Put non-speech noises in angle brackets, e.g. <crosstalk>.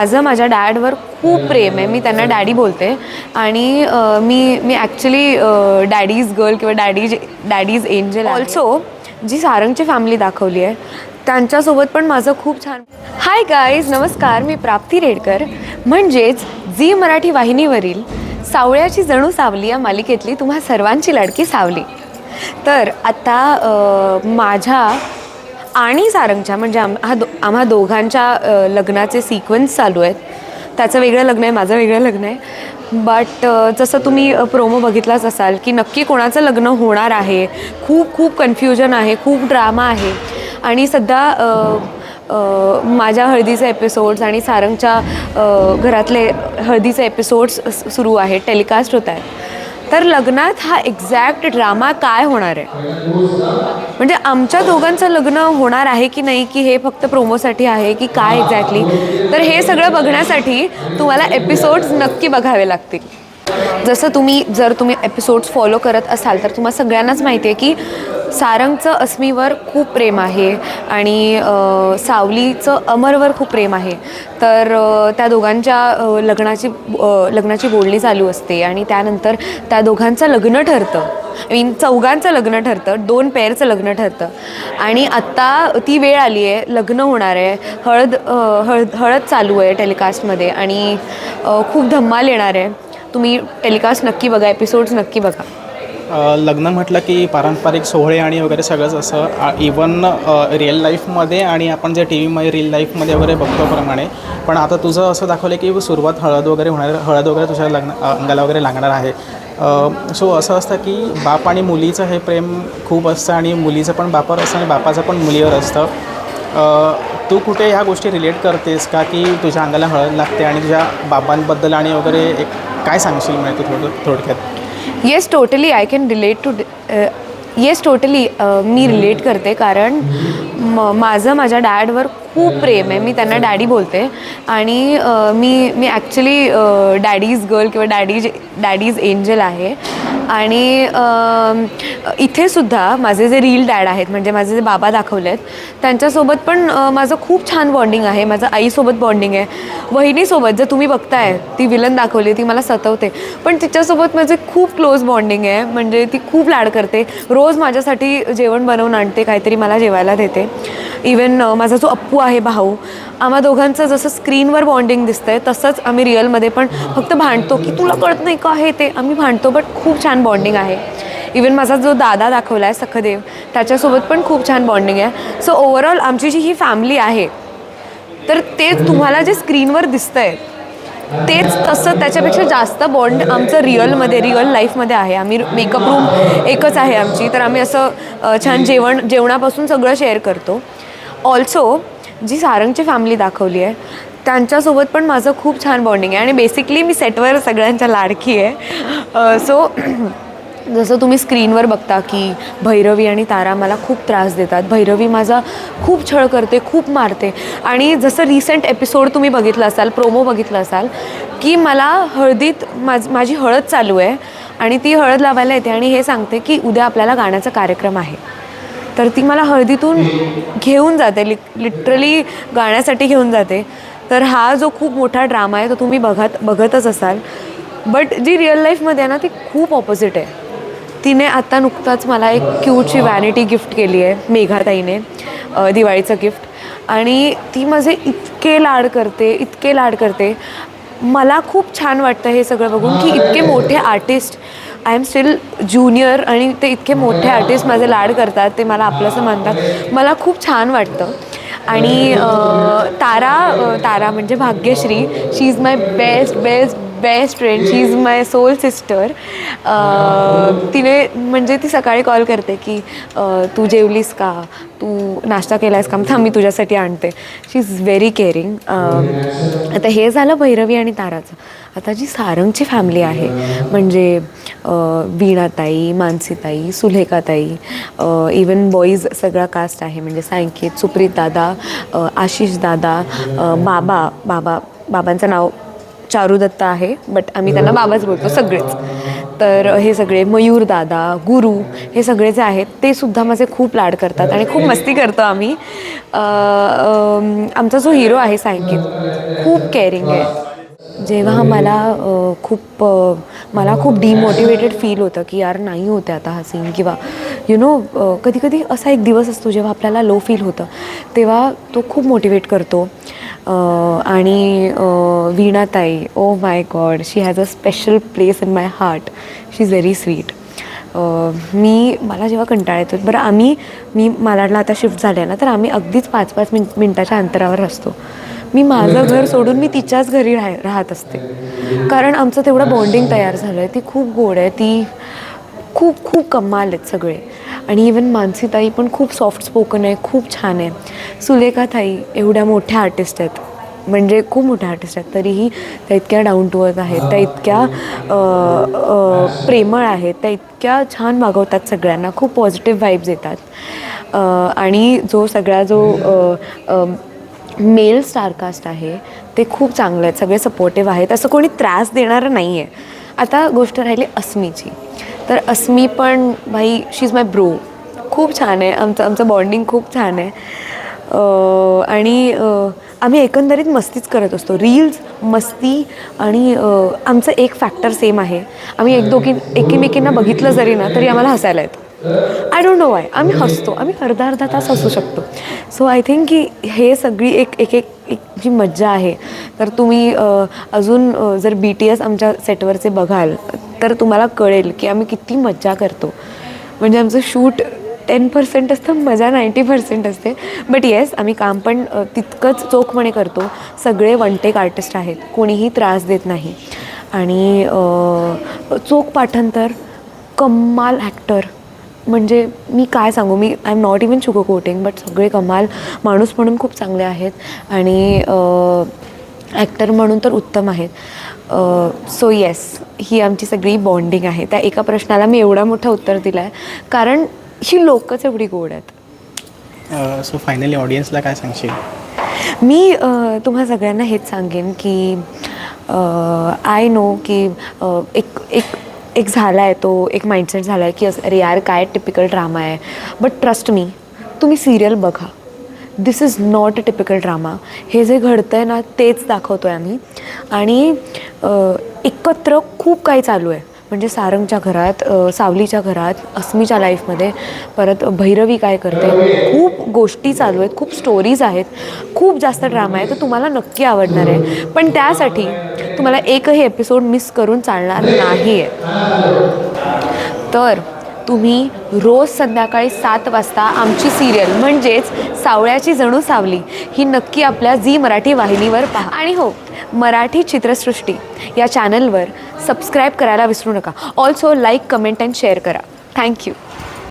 माझं माझ्या डॅडवर खूप प्रेम आहे. मी त्यांना डॅडी बोलते. आणि मी मी ॲक्च्युली डॅडीज गर्ल किंवा डॅडीज डॅडीज एंजल ऑल्सो जी सारंगची फॅमिली दाखवली आहे त्यांच्यासोबत पण माझं खूप छान हाय गाईज नमस्कार मी प्राप्ती रेडकर. म्हणजेच झी मराठी वाहिनीवरील सावळ्याची जणू सावली या मालिकेतली तुम्हा सर्वांची लाडकी सावली. तर आता अ, माझ्या आणि सारंगच्या म्हणजे आम हा दो आम्हा दोघांच्या लग्नाचे सिक्वेन्स चालू आहेत. त्याचं वेगळं लग्न आहे माझं वेगळं लग्न आहे. बट जसं तुम्ही प्रोमो बघितलाच असाल की नक्की कोणाचं लग्न होणार आहे. खूप खूप कन्फ्युजन आहे खूप ड्रामा आहे. आणि सध्या माझ्या हळदीचे एपिसोड्स आणि सारंगच्या घरातले हळदीचे एपिसोड्स सुरू आहेत टेलिकास्ट होत आहेत. तर लग्नात हा एक्झॅक्ट ड्रामा काय होणार आहे? म्हणजे आमच्या दोघांचं लग्न होणार आहे की नाही की हे फक्त प्रोमोसाठी आहे की काय एक्झॅक्टली तर हे सगळं बघण्यासाठी तुम्हाला एपिसोड्स नक्की बघावे लागतील. जसं तुम्ही जर तुम्ही एपिसोड्स फॉलो करत असाल तर तुम्हाला सगळ्यांनाच माहिती आहे की सारंगचं अस्मीवर खूप प्रेम आहे आणि सावलीचं अमरवर खूप प्रेम आहे. तर त्या दोघांच्या लग्नाची लग्नाची बोलणी चालू असते आणि त्यानंतर त्या दोघांचं लग्न ठरतं. आय मीन चौघांचं लग्न ठरतं दोन पेअरचं लग्न ठरतं. आणि आत्ता ती वेळ आली आहे लग्न होणार आहे हळद हळद हळद चालू आहे टेलिकास्टमध्ये आणि खूप धम्माल येणार आहे. तुम्ही टेलिकास्ट नक्की बघा एपिसोड्स नक्की बघा. लग्न म्हटलं की पारंपरिक सोहळे आणि वगैरे सगळंच असं इवन रिअल लाईफमध्ये आणि आपण जे टी व्हीमध्ये रिअल लाईफमध्ये वगैरे बघतो प्रमाणे. पण आता तुझं असं दाखवलं की सुरुवात हळद वगैरे होणार हळद वगैरे तुझ्या लग्न अंगाला वगैरे लागणार आहे. सो असं असतं की बाप आणि मुलीचं हे प्रेम खूप असतं आणि मुलीचं पण बापावर असतं आणि बापाचं पण मुलीवर असतं. तू कुठे ह्या गोष्टी रिलेट करतेस का की तुझ्या अंगाला हळद लागते आणि तुझ्या बाबांबद्दल आणि वगैरे एक काय सांगशील म्हणजे तू थोडं थोडक्यात? Yes totally I can relate to yes totally me relate करते. कारण म माझं माझ्या डॅडवर खूप प्रेम आहे. मी त्यांना डॅडी बोलते. आणि मी मी ॲक्च्युली डॅडीज गर्ल किंवा डॅडीज डॅडीज एंजल आहे. आणि इथेसुद्धा इथे सुद्धा माझे जे रील डॅड आहेत म्हणजे माझे जे बाबा दाखवले आहेत त्यांच्यासोबत पण माझं खूप छान बॉन्डिंग आहे. माझं आईसोबत बॉन्डिंग आहे. वहिनीसोबत जर तुम्ही बघताय ती विलन दाखवली ती मला सतवते. पण तिच्यासोबत माझे खूप क्लोज बॉन्डिंग आहे. म्हणजे ती खूप लाड करते. रोज माझ्यासाठी जेवण बनवून आणते काहीतरी मला जेवायला देते. इवन माझा जो अप्पू आहे भाऊ. आम्हा दोघांचं जसं स्क्रीनवर बॉन्डिंग दिसतंय तसंच आम्ही रिअलमध्ये पण फक्त भांडतो की तुला कळत नाही का हे ते? आम्ही भांडतो बट खूप छान बॉन्डिंग आहे. इवन माझा जो दादा दाखवला आहे सखदेव त्याच्यासोबत पण खूप छान बॉन्डिंग आहे. सो ओवरऑल आमची जी ही फॅमिली आहे तर ते तुम्हाला जे स्क्रीनवर दिसतंय तेच तसं त्याच्यापेक्षा जास्त बॉन्ड आमचं रिअलमध्ये रिअल लाईफमध्ये आहे. आम्ही मेकअप रूम एकच आहे आमची तर आम्ही असं छान जेवण जेवणापासून सगळं शेअर करतो. ऑल्सो जी सारंगची फॅमिली दाखवली आहे त्यांच्यासोबत पण माझं खूप छान बॉन्डिंग आहे. आणि बेसिकली मी सेटवर सगळ्यांच्या लाडकी आहे. सो <clears throat> जसं तुम्ही स्क्रीनवर बघता की भैरवी आणि तारा मला खूप त्रास देतात. भैरवी माझा खूप छळ करते खूप मारते. आणि जसं रिसेंट एपिसोड तुम्ही बघितलं असाल प्रोमो बघितलं असाल की मला हळदीत माझ माझी हळद चालू आहे आणि ती हळद लावायला येते आणि हे सांगते की उद्या आपल्याला गाण्याचा कार्यक्रम आहे. तर ती मला हळदीतून घेऊन जाते लि लिटरली गाण्यासाठी घेऊन जाते. तर हा जो खूप मोठा ड्रामा आहे तो तुम्ही बघत बघतच असाल. बट जी रिअल लाईफमध्ये आहे ना ती खूप ऑपोजिट आहे. तिने आत्ता नुकताच मला एक क्यूटची वॅनिटी गिफ्ट केली आहे मेघाताईने दिवाळीचं गिफ्ट आणि ती माझे इतके लाड करते इतके लाड करते. मला खूप छान वाटतं हे सगळं बघून की इतके मोठे artist I am still junior आणि ते इतके मोठे आर्टिस्ट माझे लाड करतात ते मला आपलंसं मानतात मला खूप छान वाटतं. आणि तारा तारा म्हणजे Bhagyashree. She is my best best best friend she is my soul sister तिने म्हणजे ती सकाळी कॉल करते की तू जेवलीस का? तू नाश्ता केलास का? थांब मी तुझ्यासाठी आणते. शी इज व्हेरी केअरिंग आता हे झालं भैरवी आणि ताराचं. आता जी सारंगची फॅमिली आहे म्हणजे वीणाताई मानसीताई सुलेखाताई इवन बॉईज सगळा कास्ट आहे. म्हणजे सांकेत सुप्रीत दादा आशिष दादा बाबा बाबा बाबांचं नाव चारू दत्त आहे बट आम्ही त्यांना बाबाच बोलतो सगळेच. तर हे सगळे मयूर दादा गुरु हे सगळे जे आहेत ते सुद्धा माझे खूप लाड करतात आणि खूप मस्ती करतो आम्ही. आमचा जो हिरो आहे सायंकेत खूप केअरिंग आहे. जेव्हा मला खूप मला खूप डिमोटिवेटेड फील होतं की यार नाही होते आता हा सीन किंवा यु नो कधी कधी असा एक दिवस असतो जेव्हा आपल्याला लो फील होतं तेव्हा तो खूप मोटिवेट करतो. आणि वीणाताई ओ my god she has a special place in my heart she is very sweet मी मला जेव्हा कंटाळा येतो बरं आम्ही मी मालाडला आता शिफ्ट झाले ना तर आम्ही अगदीच पाच पाच मिन मिनटाच्या अंतरावर असतो. मी माझं घर सोडून मी तिच्याच घरी राह राहत असते. कारण आमचं तेवढं बॉन्डिंग तयार झालं आहे ती खूप गोड आहे. ती खूप खूप कमाल आहेत सगळे. आणि इवन मानसीताई पण खूप सॉफ्ट स्पोकन आहे. खूप छान आहे. सुलेखाताई एवढ्या मोठ्या आर्टिस्ट आहेत. म्हणजे खूप मोठ्या आर्टिस्ट आहेत. तरीही त्या इतक्या डाऊन टू अर्थ आहेत. त्या इतक्या प्रेमळ आहेत. त्या इतक्या छान वागवतात सगळ्यांना. खूप पॉझिटिव्ह वाईब्स येतात. आणि जो सगळा जो मेल स्टारकास्ट आहे ते खूप चांगलं आहेत सगळे सपोर्टिव्ह आहेत असं कोणी त्रास देणारं नाही आहे आता गोष्ट राहिली अस्मीची. तर अस्मी पण भाई शी इज माय ब्रो खूप छान आहे आमचं आमचं बॉन्डिंग खूप छान आहे. आणि आम्ही एकंदरीत मस्तीच करत असतो. रील्स मस्ती आणि आमचं एक फॅक्टर सेम आहे. आम्ही एक दोघी एकमेकींना बघितलं जरी ना तरी आम्हाला हसायला येतं. आय डोंट नो वाय आम्ही हसतो. आम्ही अर्धा अर्धा तास हसू शकतो. सो आय थिंक की हे सगळी एक एक एक एक जी मज्जा आहे तर तुम्ही अजून जर बी टी एस आमच्या सेटवरचे बघाल तर तुम्हाला कळेल की आम्ही किती मज्जा करतो. म्हणजे आमचं शूट टेन पर्सेंट असतं मजा नाईंटी पर्सेंट असते. बट येस आम्ही काम पण तितकंच चोखपणे करतो. सगळे वन टेक आर्टिस्ट आहेत. कोणीही त्रास देत नाही. आणि चोख पाठांतर कमाल ॲक्टर म्हणजे मी काय सांगू? मी I am not even sugar coating but सगळे कमाल माणूस म्हणून खूप चांगले आहेत. आणि ॲक्टर म्हणून तर उत्तम आहेत. सो येस ही आमची सगळी बॉन्डिंग आहे. त्या एका प्रश्नाला मी एवढा मोठं उत्तर दिलं आहे कारण ही लोकच एवढी गोड आहेत. सो फायनली ऑडियन्सला काय सांगशील? मी तुम्हा सगळ्यांना हेच सांगेन की आय नो की एक एक एक झाला आहे तो एक माइंडसेट झाला आहे की असं अरे यार काय टिपिकल ड्रामा आहे. बट ट्रस्ट मी तुम्ही सिरियल बघा. This is not a typical drama हे जे घडतं आहे ना तेच दाखवतो आहे आम्ही. आणि एकत्र खूप काही चालू आहे. म्हणजे सारंगच्या घरात सावलीच्या घरात अस्मीच्या लाईफमध्ये परत भैरवी काय करते? खूप गोष्टी चालू आहेत खूप स्टोरीज आहेत खूप जास्त ड्रामा आहे तर तुम्हाला नक्की आवडणार आहे. पण त्यासाठी तुम्हाला एकही एपिसोड मिस करून चालणार नाही आहे तर तुम्ही रोज संध्याकाळी सात वाजता आमची सिरियल म्हणजेच सावळ्याची जणू सावली ही नक्की आपल्या झी मराठी वाहिनीवर पहा. आणि हो मराठी चित्रसृष्टी या चॅनलवर सबस्क्राईब करायला विसरू नका. Also like comment and share करा. Thank you